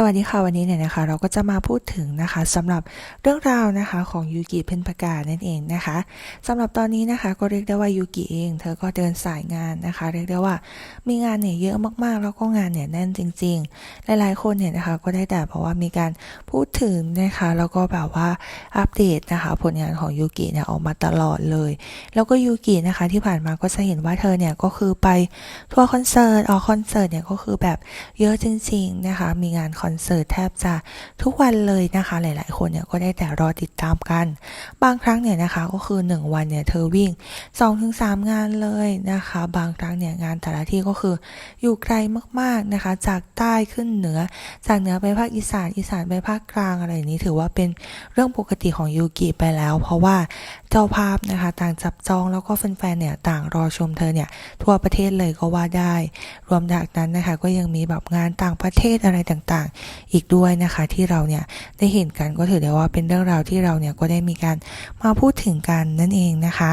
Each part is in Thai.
สวัสดีค่ะวันนี้เนี่ยนะคะ เราก็จะมาพูดถึงนะคะสำหรับเรื่องราวนะคะของยูกิเพนพกานั่นเองนะคะสำหรับตอนนี้นะคะก็เรียกได้ว่ายูกิเองเธอก็เดินสายงานนะคะ เรียกได้ว่ามีงานเนี่ยเยอะมากๆ แล้วก็งานเนี่ยแน่นจริง ๆ หลายๆคนเนี่ยนะคะก็ได้แต่บอกว่ามีการพูดถึงนะคะแล้วก็แบบว่าอัปเดตนะคะผลงานของยูกิเนี่ยออกมาตลอดเลย แล้วก็ยูกินะคะที่ผ่านมาก็จะเห็นว่าเธอเนี่ยก็คือไปทัวร์คอนเสิร์ตออกคอนเสิร์ตเนี่ยก็คือแบบเยอะจริง ๆนะคะ มีงานคอนเสิร์ตแทบจะทุกวันเลยนะคะ หลาย ๆ คนเนี่ยก็ได้แต่รอติดตามกัน บางครั้งเนี่ยนะคะก็คือ 1 วันเนี่ยเธอวิ่ง 2-3 งานเลยนะคะ บางครั้งเนี่ยงานแต่ละที่ก็คืออยู่ไกลมาก ๆ นะคะ จากใต้ขึ้นเหนือ จากเหนือไปภาคอีสานอีสานไปภาคกลางอะไรอย่างนี้ถือว่าเป็นเรื่องปกติของยูกิไปแล้ว เพราะว่าเจ้าภาพนะคะ ต่างจับจองแล้วก็แฟน ๆ เนี่ยต่างรอชมเธอเนี่ยทั่วประเทศเลยก็ว่าได้ รวมจากนั้นนะคะก็ยังมีแบบงานต่างประเทศอะไรต่างอีกด้วยนะคะที่เราเนี่ยได้เห็นกันก็ถือได้ว่าเป็นเรื่องราวที่เราเนี่ยก็ได้มีการมาพูดถึงกันนั่นเองนะคะ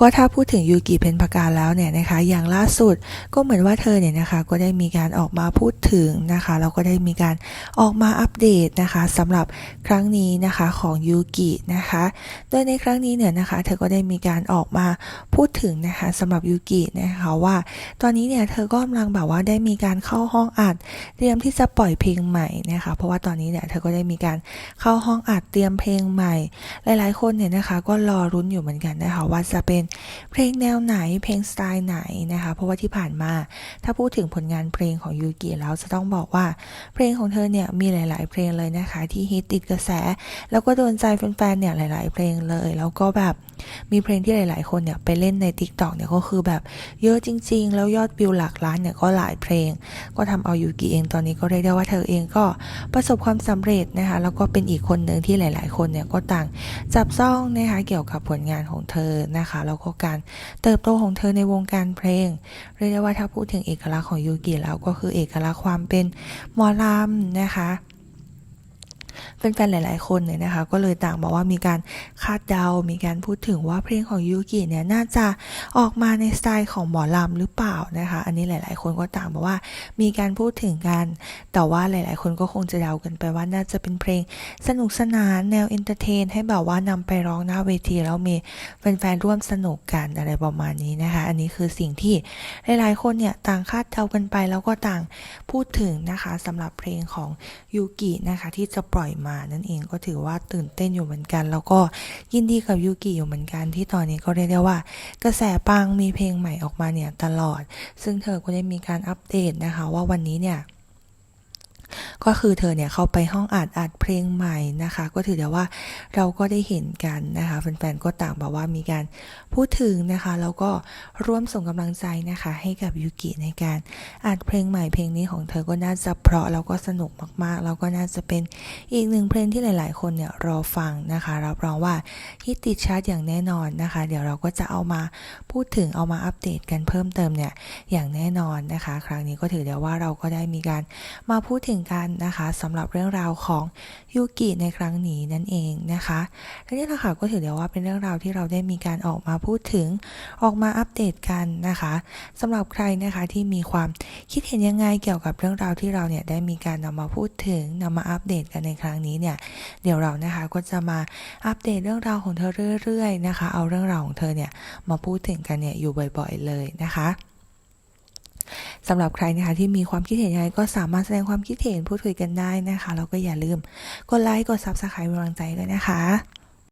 ก็ถ้าพูดถึงยูกิเพนพกาแล้วเนี่ยนะคะอย่างล่าสุดก็เหมือนว่าเธอเนี่ยนะคะก็ได้มีการออกมาพูดถึงนะคะแล้วก็ได้มีการออกมาอัปเดตนะคะสำหรับครั้งนี้นะคะของยูกินะคะโดยในครั้งนี้เนี่ยนะคะเธอก็ได้มีการออกมาพูดถึงนะคะสำหรับยูกินะคะว่าตอนนี้เนี่ยเธอก็กำลังแบบว่าได้มีการเข้าห้องอัด เตรียมที่จะปล่อยเพลงใหม่นะคะเพราะว่าตอนนี้เนี่ยเธอก็ได้มีการเข้าห้องอัดเตรียมเพลงใหม่ หลาย ๆ คนเนี่ยนะคะก็รอรุ้นอยู่เหมือนกันนะคะว่าจะเป็นเพลงแนวไหนเพลงสไตล์ไหนนะคะเพราะว่าที่ผ่านมาถ้าพูดถึงผลงานเพลงของยูกิแล้วจะต้องบอกว่าเพลงของเธอเนี่ยมีหลาย ๆ เพลงเลยนะคะ ที่ฮิตติดกระแส แล้วก็โดนใจแฟน ๆ เนี่ยหลาย ๆ เพลงเลย แล้วก็แบบมีเพลงที่หลาย ๆ คนเนี่ยไปเล่นใน t ิ k t o k เนี่ยก็คือแบบเยอะจริง ๆ แล้วยอดวิวหลักล้านเนี่ยก็หลายเพลง ก็ทำเอายูกิเองตอนนี้ก็เรียกได้ว่าเธอเองก็ประสบความสำเร็จนะคะแล้วก็เป็นอีกคนหนึ่งที่หลาย ๆ คนเนี่ยก็ต่างจับจ้องนะคะเกี่ยวกับผลงานของเธอนะคะแล้วก็การเติบโตของเธอในวงการเพลง เรียกได้ว่าถ้าพูดถึงเอกลักษณ์ของยูกิแล้วก็คือเอกลักษณ์ความเป็นหมอลำนะคะ แฟนๆหลาย ๆ คนเนี่ยนะคะ ก็เลยต่างบอกว่ามีการคาดเดา มีการพูดถึงว่าเพลงของยูกิเนี่ยน่าจะออกมาในสไตล์ของหมอลำหรือเปล่านะคะ อันนี้หลาย ๆ คนก็ต่างบอกว่ามีการพูดถึงกัน แต่ว่าหลาย ๆ คนก็คงจะเดากันไปว่าน่าจะเป็นเพลงสนุกสนานแนวเอนเตอร์เทนให้แบบว่านำไปร้องหน้าเวทีแล้วมีแฟนๆร่วมสนุกกันอะไรประมาณนี้นะคะ อันนี้คือสิ่งที่หลาย ๆ คนเนี่ยต่างคาดเดากันไปแล้วก็ต่างพูดถึงนะคะสำหรับเพลงของยูกินะคะที่จะปล่อยมานั่นเองก็ถือว่าตื่นเต้นอยู่เหมือนกัน แล้วก็ยินดีกับยูกิอยู่เหมือนกันที่ตอนนี้ก็เรียกได้ว่า กระแสปังมีเพลงใหม่ออกมาเนี่ยตลอด ซึ่งเธอก็ได้มีการอัปเดตนะคะว่าวันนี้เนี่ย ก็คือเธอเนี่ยเข้าไปห้องอัดอัดเพลงใหม่นะคะ ก็ถือได้ว่าเราก็ได้เห็นกันนะคะแฟนๆก็ต่างบอกว่ามีการพูดถึงนะคะแล้วก็ร่วมส่งกำลังใจนะคะให้กับยูกิในการอัดเพลงใหม่เพลงนี้ของเธอก็น่าจะเพราะแล้วก็สนุกมากๆ แล้วก็น่าจะเป็นอีกหนึ่งเพลงที่หลาย ๆ คนเนี่ยรอฟังนะคะรับรองว่าฮิตติดชาร์ตอย่างแน่นอนนะคะ เดี๋ยวเราก็จะเอามาพูดถึงเอามาอัปเดตกันเพิ่มเติมเนี่ยอย่างแน่นอนนะคะ ครั้งนี้ก็ถือได้ว่าเราก็ได้มีการมาพูดถึงกันนะคะสำหรับเรื่องราวของยูกิในครั้งนี้นั่นเองนะคะและนี่แหละค่ะก็ถือได้ว่าเป็นเรื่องราวที่เราได้มีการออกมาพูดถึงออกมาอัปเดตกันนะคะสำหรับใครนะคะที่มีความคิดเห็นยังไงเกี่ยวกับเรื่องราวที่เราเนี่ยได้มีการนำมาพูดถึงนำมาอัปเดตกันในครั้งนี้เนี่ยเดี๋ยวเรานะคะก็จะมาอัปเดตเรื่องราวของเธอเรื่อยๆนะคะ เอาเรื่องราวของเธอเนี่ยมาพูดถึงกันเนี่ยอยู่บ่อยๆเลยนะคะ สำหรับใครนะคะที่มีความคิดเห็นยังไงก็สามารถแสดงความคิดเห็นพูดคุยกันได้นะคะแล้วก็อย่าลืมกดไลค์กดซับสไครป์เป็นกำลังใจด้วยนะคะ